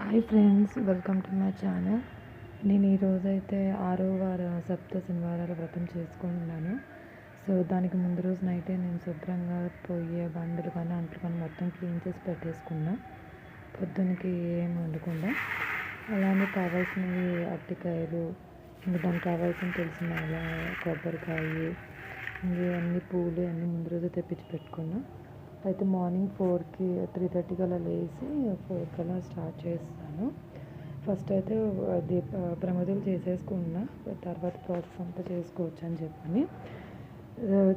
Hi friends welcome to my channel నేను ఈరోజైతే ఆరో వార సప్త శనివారాల వ్రతం చేసుకుంటున్నాను సో దానికి ముందు రోజు నైటే నేను శుభ్రంగా పోయే బండలు కానీ అంట్లు కానీ మొత్తం క్లీన్ చేసి పెట్టేసుకున్నా. పొద్దునకి ఏం వండకుండా అలానే కావాల్సినవి అరటికాయలు ఇంకా దానికి కావాల్సిన తెలిసిన అలా కొబ్బరికాయ ఇంకా అన్ని పూలు అన్నీ ముందు రోజు తెప్పించి పెట్టుకున్నా. అయితే మార్నింగ్ ఫోర్కి త్రీ థర్టీకి అలా లేచి ఫోర్కి అలా స్టార్ట్ చేస్తాను. ఫస్ట్ అయితే దీప ప్రమదులు చేసేసుకున్నా తర్వాత ప్రాసెస్ అంతా చేసుకోవచ్చు అని చెప్పని.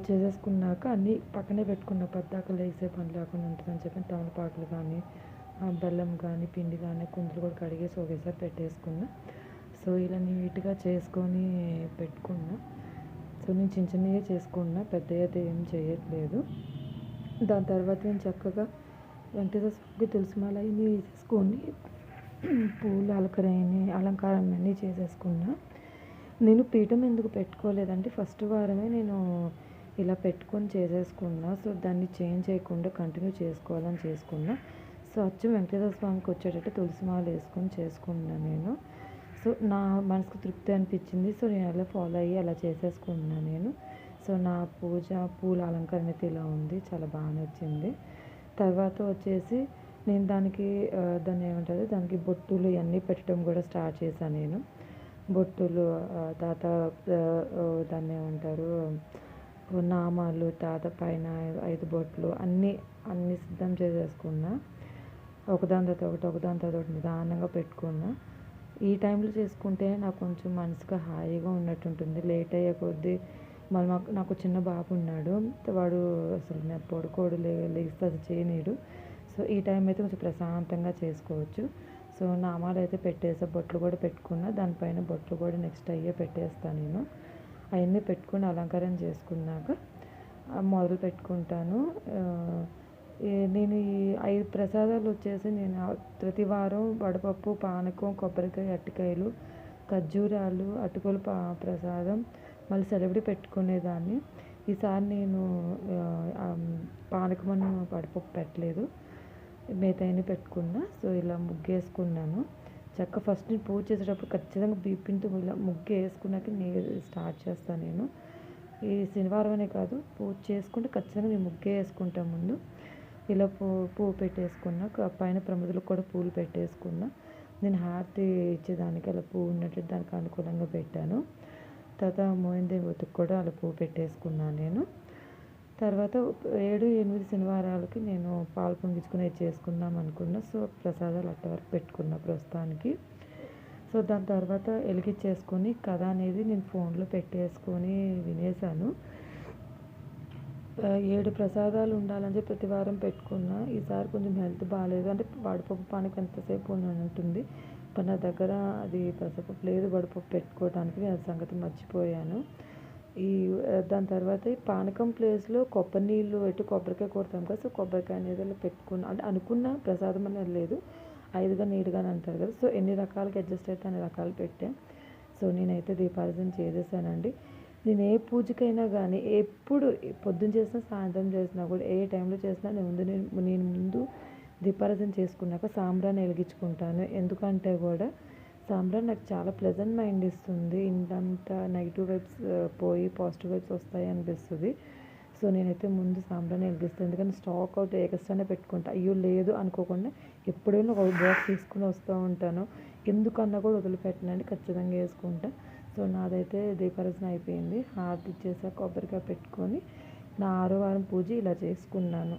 చేసేసుకున్నాక అన్నీ పక్కనే పెట్టుకున్న పద్దాక లేసే పని లేకుండా ఉంటుందని చెప్పి తమలపాకులు కానీ బెల్లం కానీ పిండి కానీ కుందులు కూడా కడిగేసి ఒకేసారి పెట్టేసుకున్నా. సో ఇలా నీట్గా చేసుకొని పెట్టుకున్నా. సో నేను చిన్న చిన్నగా చేసుకున్నా పెద్ద అయితే ఏం చేయట్లేదు. దాని తర్వాత నేను చక్కగా వెంకటేశ్వర స్వామికి తులసి మాల అవి వేసేసుకొని పూలు అలంకరణ అలంకారం అన్నీ చేసేసుకున్నా. నేను పీఠం ఎందుకు పెట్టుకోలేదంటే ఫస్ట్ వారమే నేను ఇలా పెట్టుకొని చేసేసుకున్నా. సో దాన్ని చేంజ్ చేయకుండా కంటిన్యూ చేసుకోవాలని చేసుకున్నా. సో అచ్చం వెంకటేశ్వర స్వామికి వచ్చేటట్టు తులసి మాల వేసుకొని చేసుకున్నా నేను. సో నా మనసుకు తృప్తి అనిపించింది. సో నేను అలా ఫాలో అయ్యి అలా చేసేసుకున్నా నేను. సో నా పూజ పూల అలంకరణ అయితే ఇలా ఉంది. చాలా బాగా నచ్చింది. తర్వాత వచ్చేసి నేను దానికి దాన్ని ఏమంటారు? దానికి బొట్టులు ఇవన్నీ పెట్టడం కూడా స్టార్ట్ చేశాను నేను. బొట్టులు తాత దాన్ని ఏమంటారు? నామాలు తాత పైన ఐదు బొట్లు అన్నీ అన్నీ సిద్ధం చేసేసుకున్నా. ఒకదాని తర్వాత ఒకటి ఒకదాని తర్వాత ఒకటి నిదానంగా పెట్టుకున్నా. ఈ టైంలో చేసుకుంటే నాకు కొంచెం మనసుగా హాయిగా ఉన్నట్టు ఉంటుంది. లేట్ అయ్యే కొద్దీ మళ్ళీ మాకు నాకు చిన్న బాబు ఉన్నాడు. వాడు అసలు నేను పడుకోడు లే లేస్తే అది చేయనీడు. సో ఈ టైం అయితే కొంచెం ప్రశాంతంగా చేసుకోవచ్చు. సో నామాలు అయితే పెట్టేసా బొట్లు కూడా పెట్టుకున్నా దానిపైన బొట్లు కూడా నెక్స్ట్ అయ్యే పెట్టేస్తాను నేను. అవన్నీ పెట్టుకుని అలంకారం చేసుకున్నాక మొదలు పెట్టుకుంటాను. నేను ఈ ఐదు ప్రసాదాలు వచ్చేసి నేను ప్రతి వారం వడపప్పు పానకం కొబ్బరికాయ అరటికాయలు ఖర్జూరాలు అటుకుల ప్రసాదం మళ్ళీ సెలవుడి పెట్టుకునేదాన్ని. ఈసారి నేను పానకమన్ను వడపప్పు పెట్టలేదు. మిగతాయన్ని పెట్టుకున్నా సో ఇలా ముగ్గేసుకున్నాను. చక్క ఫస్ట్ నేను పూజ చేసేటప్పుడు ఖచ్చితంగా బీపింతో ఇలా ముగ్గు వేసుకున్నాక నేను స్టార్ట్ చేస్తాను నేను. ఈ శనివారం అనే కాదు పూజ చేసుకుంటే ఖచ్చితంగా నేను ముగ్గే వేసుకుంటా ముందు. ఇలా పూ పువ్వు పెట్టేసుకున్నా పైన ప్రమదులకు కూడా పూలు పెట్టేసుకున్నా. నేను హారతి ఇచ్చేదానికి అలా పువ్వు ఉన్నట్టు దానికి అనుకూలంగా పెట్టాను. తర్వాత మోహిందేవతకు కూడా అలా పువ్వు పెట్టేసుకున్నాను నేను. తర్వాత ఏడు ఎనిమిది శనివారాలకి నేను పాలు పొంగించుకుని చేసుకుందాం అనుకున్నా. సో ప్రసాదాలు అట్ట వరకు పెట్టుకున్నా ప్రస్తుతానికి. సో దాని తర్వాత వెలిగించేసుకొని కథ అనేది నేను ఫోన్లో పెట్టేసుకొని వినేసాను ఏడు ప్రసాదాలు ఉండాలని చెప్పి ప్రతి వారం పెట్టుకున్నా. ఈసారి కొంచెం హెల్త్ బాగాలేదు. అంటే వాడిపప్పు పానికి ఎంతసేపు ఉంటుంది. కానీ నా దగ్గర అది పెసరపప్పు లేదు వడపప్పు పెట్టుకోవడానికి నేను సంగతి మర్చిపోయాను. ఈ దాని తర్వాత ఈ పానకం ప్లేస్లో కొబ్బరి నీళ్ళు పెట్టి కొబ్బరికాయ కొడతాం కదా సో కొబ్బరికాయ అనేది పెట్టుకున్నా అంటే అనుకున్న ప్రసాదం అనేది లేదు. ఐదుగా నీడుగానే అంటారు కదా సో ఎన్ని రకాలకి అడ్జస్ట్ అయితే అన్ని రకాలు పెట్టాను సో నేనైతే దీపారాధన చేసేసానండి. నేను ఏ పూజకైనా కానీ ఎప్పుడు పొద్దున్న చేసినా సాయంత్రం చేసినా కూడా ఏ టైంలో చేసినా నేను ముందు నేను ముందు దీపారాధన చేసుకున్నాక సాంబ్రాన్ని వెలిగించుకుంటాను. ఎందుకంటే కూడా సాంబ్రాన్ నాకు చాలా ప్లెజెంట్ మైండ్ ఇస్తుంది. ఇంతంతా నెగిటివ్ వైబ్స్ పోయి పాజిటివ్ వైబ్స్ వస్తాయి అనిపిస్తుంది. సో నేనైతే ముందు సాంబ్రాన్ని వెలిగిస్తాను. ఎందుకంటే స్టాక్ అవుట్ ఎక్స్ట్రానే పెట్టుకుంటా. అయ్యో లేదు అనుకోకుండా ఎప్పుడైనా ఒక బాక్స్ తీసుకుని వస్తూ ఉంటాను. ఎందుకన్నా కూడా వదిలిపెట్టనండి. ఖచ్చితంగా వేసుకుంటా. సో నాదైతే దీపారాధన అయిపోయింది. హార్ట్ ఇచ్చేసా కొబ్బరికాయ పెట్టుకొని నా ఆరో వారం పూజ ఇలా చేసుకున్నాను.